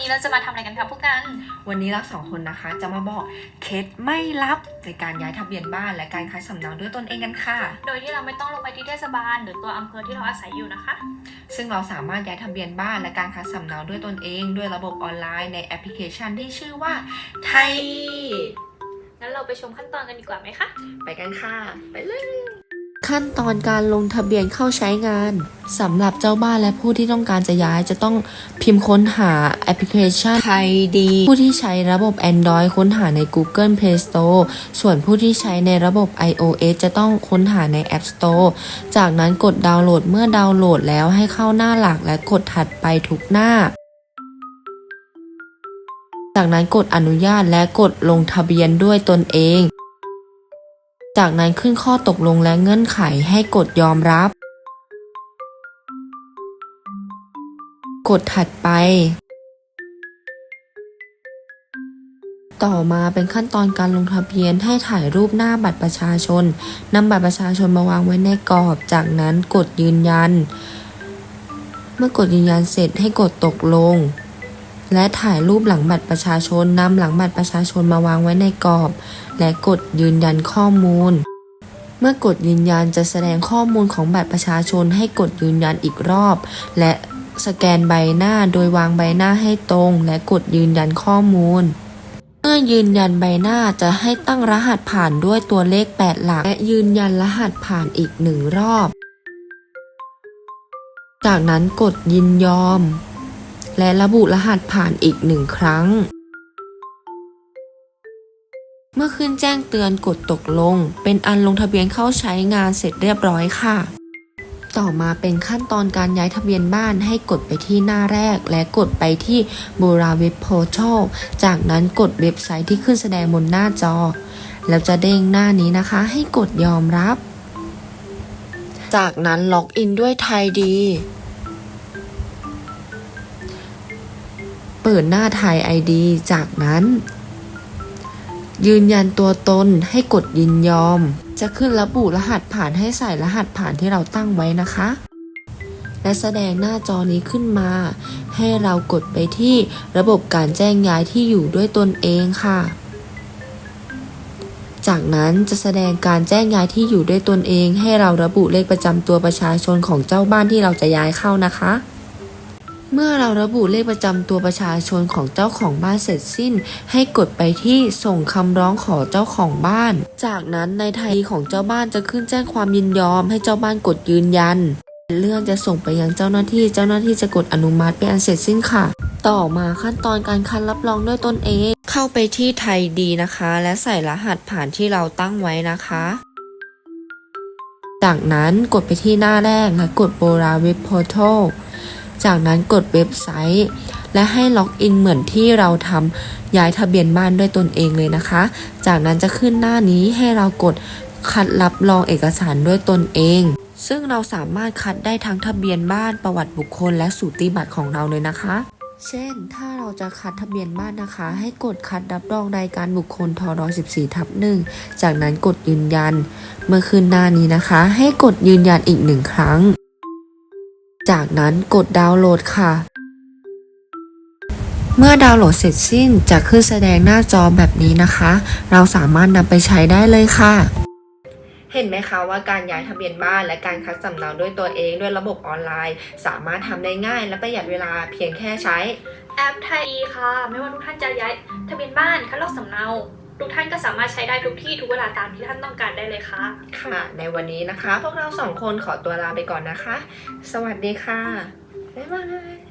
นี้เราจะมาทำอะไรกันคะพวกกัน วันนี้เราสองคนนะคะ จะมาบอกเคล็ดไม่ลับในการย้ายทะเบียนบ้าน และการคัดสำเนาด้วยตนเองกันค่ะ โดยที่เราไม่ต้องลงไปที่เทศบาล หรือตัวอำเภอที่เราอาศัยอยู่นะคะ ซึ่งเราสามารถย้ายทะเบียนบ้านและการคัดสำเนาด้วยตนเอง ด้วยระบบออนไลน์ในแอปพลิเคชันที่ชื่อว่าไทยงั้นเราไปชมขั้นตอนกันดีกว่าไหมคะ ไปกันค่ะ ไปเลย ขั้นตอนการลงทะเบียนเข้าใช้งานสำหรับเจ้าบ้านและผู้ที่ต้องการจะย้ายจะต้องพิมพ์ค้นหาแอปพลิเคชันไทยดี ผู้ที่ใช้ระบบ Android ค้นหาใน Google Play Store ส่วนผู้ที่ใช้ในระบบ iOS จะต้องค้นหาใน App Store จากนั้นกดดาวน์โหลดเมื่อดาวน์โหลดแล้วให้เข้าหน้าหลักและกดถัดไปทุกหน้า จากนั้นกดอนุญาตและกดลงทะเบียนด้วยตนเอง จากนั้นขึ้นข้อตกลงและเงื่อนไขให้กดยอมรับ กดถัดไป ต่อมาเป็นขั้นตอนการลงทะเบียนให้ถ่ายรูปหน้าบัตรประชาชนนำบัตรประชาชนมาวางไว้ในกรอบ จากนั้นกดยืนยัน เมื่อกดยืนยันเสร็จให้กดตกลง และถ่ายรูปหลังบัตรประชาชนนำหลังบัตรประชาชนมาวางไว้ในกรอบ และกดยืนยันข้อมูล เมื่อกดยืนยันจะแสดงข้อมูลของบัตรประชาชนให้กดยืนยันอีกรอบ และสแกนใบหน้าโดยวางใบหน้าให้ตรง และกดยืนยันข้อมูล เมื่อยืนยันใบหน้าจะให้ตั้งรหัสผ่านด้วยตัวเลข 8 หลัก และยืนยันรหัสผ่านอีกหนึ่งรอบ จากนั้นกดยินยอม และระบุรหัสผ่านอีกหนึ่งครั้ง เมื่อขึ้นแจ้งเตือนกดตกลง เป็นอันลงทะเบียนเข้าใช้งานเสร็จเรียบร้อยค่ะ ต่อมาเป็นขั้นตอนการย้ายทะเบียนบ้านให้กดไปที่หน้าแรก และกดไปที่โบราเว็บโพร์ทัลจากนั้นกดเว็บไซต์ที่ขึ้นแสดงบนหน้าจอ แล้วจะเด้งหน้านี้นะคะ ให้กดยอมรับ จากนั้นล็อกอินด้วยไทยดี ปิดหน้าไทย ID จากนั้น ยืนยันตัวตนให้กดยินยอม จะขึ้นระบุรหัสผ่านให้ใส่รหัสผ่านที่เราตั้งไว้นะคะ และแสดงหน้าจอนี้ขึ้นมา ให้เรากดไปที่ระบบการแจ้งย้ายที่อยู่ด้วยตนเองค่ะ จากนั้นจะแสดงการแจ้งย้ายที่อยู่ด้วยตนเอง ให้เราระบุเลขประจำตัวประชาชนของเจ้าบ้านที่เราจะย้ายเข้านะคะ เมื่อเราระบุเลขประจำตัวประชาชนของเจ้าของบ้านเสร็จสิ้น ให้กดไปที่ส่งคำร้องขอเจ้าของบ้าน จากนั้นในไทยของเจ้าบ้านจะขึ้นแจ้งความยินยอม ให้เจ้าบ้านกดยืนยัน เรื่องจะส่งไปยังเจ้าหน้าที่ เจ้าหน้าที่จะกดอนุมัติเป็นอันเสร็จสิ้นค่ะ ต่อมาขั้นตอนการคัดรับรองด้วยตนเอง เข้าไปที่ไทยดีนะคะ และใส่รหัสผ่านที่เราตั้งไว้นะคะ จากนั้นกดไปที่หน้าแรกและกดโบราเว็บโพร์ทัล จากนั้นกดเว็บไซต์ และให้ล็อกอินเหมือนที่เราทำย้ายทะเบียนบ้านด้วยตนเองเลยนะคะ จากนั้นจะขึ้นหน้านี้ให้เรากดคัดรับรองเอกสารด้วยตนเอง ซึ่งเราสามารถคัดได้ทั้งทะเบียนบ้านประวัติบุคคล และสูติบัตรของเราเลยนะคะ เช่น ถ้าเราจะคัดทะเบียนบ้านนะคะ ให้กดคัดรับรองรายการบุคคลทร14ทับหนึ่งจากนั้นกดยืนยัน เมื่อขึ้นหน้านี้นะคะ ให้กดยืนยันอีกหนึ่งครั้ง จากนั้นกดดาวน์โหลดค่ะ เมื่อดาวน์โหลดเสร็จสิ้นจะขึ้นแสดงหน้าจอแบบนี้นะคะ เราสามารถนำไปใช้ได้เลยค่ะเห็นไหมคะว่าการย้ายทะเบียนบ้านและการคัดสำเนาด้วยตัวเองด้วยระบบออนไลน์ สามารถทำได้ง่ายและประหยัดเวลาเพียงแค่ใช้แอปไทยดีค่ะ ไม่ว่าทุกท่านจะย้ายทะเบียนบ้านคัดลอกสำเนา ทุกท่านก็สามารถใช้ได้ทุกที่ทุกเวลาตามที่ท่านต้องการได้เลยค่ะ ค่ะ ในวันนี้นะคะ พวกเราสองคนขอตัวลาไปก่อนนะคะ สวัสดีค่ะ บ๊ายบาย